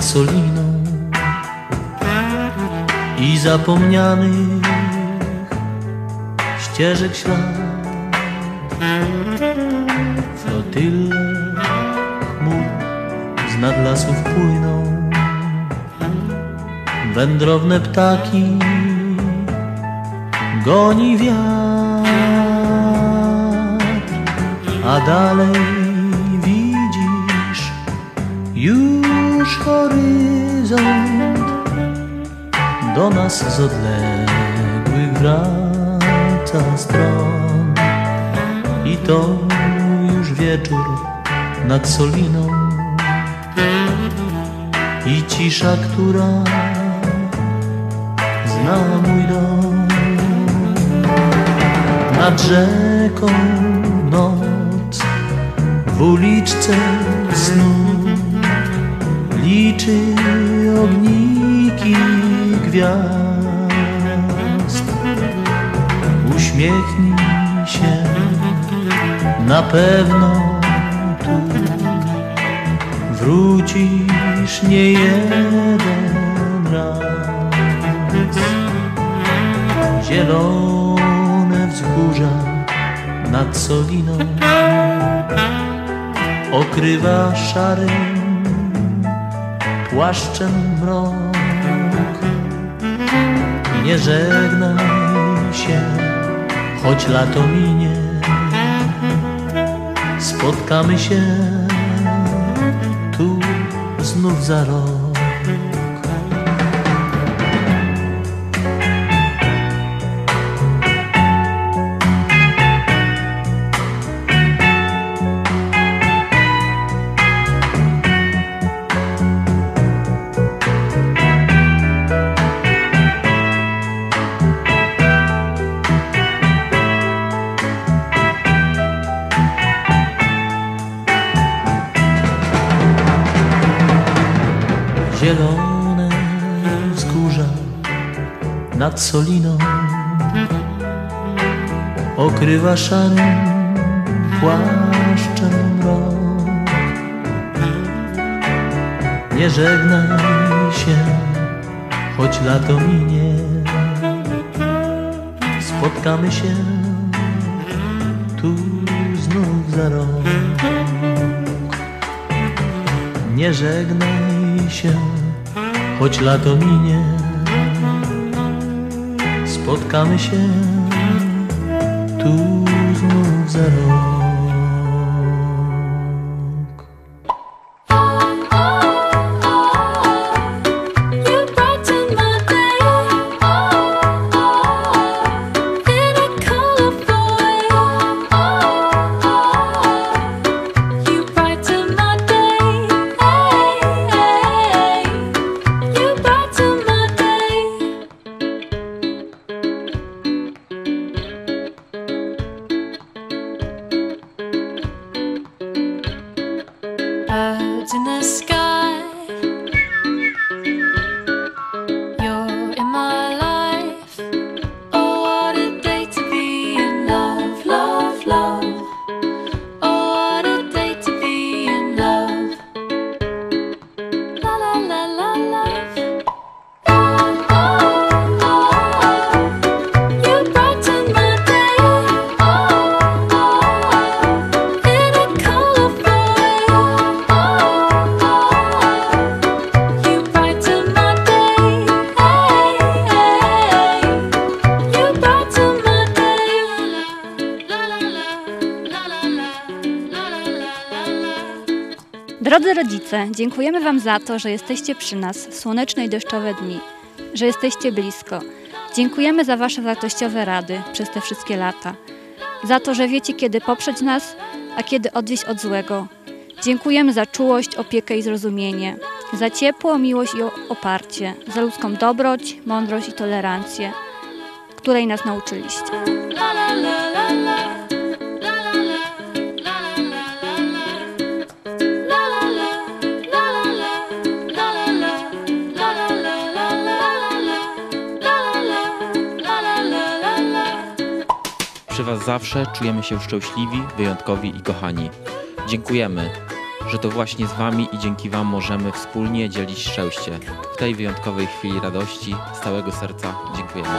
Soliną i zapomnianych ścieżek ślad. Flotyle chmur z nad lasów płyną, wędrowne ptaki goni wiatr, a dalej do nas z odległych wraca stron. I to już wieczór nad Soliną. I cisza, która zna mój dom. Nad rzeką noc w uliczce snu liczy gwiazd uśmiechnij się na pewno tu wrócisz nie jeden raz zielone wzgórza nad Soliną okrywa szarym płaszczem mrok. Żegnaj się, choć lato minie, spotkamy się tu znów za rok. Zielone wzgórza nad Soliną okrywa szarym płaszczem mrok. Nie żegnaj się, choć lato minie, spotkamy się tu znów za rok. Nie żegnaj się, choć lato minie, spotkamy się tu znów za rok. Drodzy rodzice, dziękujemy Wam za to, że jesteście przy nas w słoneczne i deszczowe dni, że jesteście blisko. Dziękujemy za Wasze wartościowe rady przez te wszystkie lata, za to, że wiecie, kiedy poprzeć nas, a kiedy odwieść od złego. Dziękujemy za czułość, opiekę i zrozumienie, za ciepło, miłość i oparcie, za ludzką dobroć, mądrość i tolerancję, której nas nauczyliście. Przy Was zawsze czujemy się szczęśliwi, wyjątkowi i kochani. Dziękujemy że to właśnie z Wami i dzięki Wam możemy wspólnie dzielić szczęście. W tej wyjątkowej chwili radości z całego serca dziękujemy.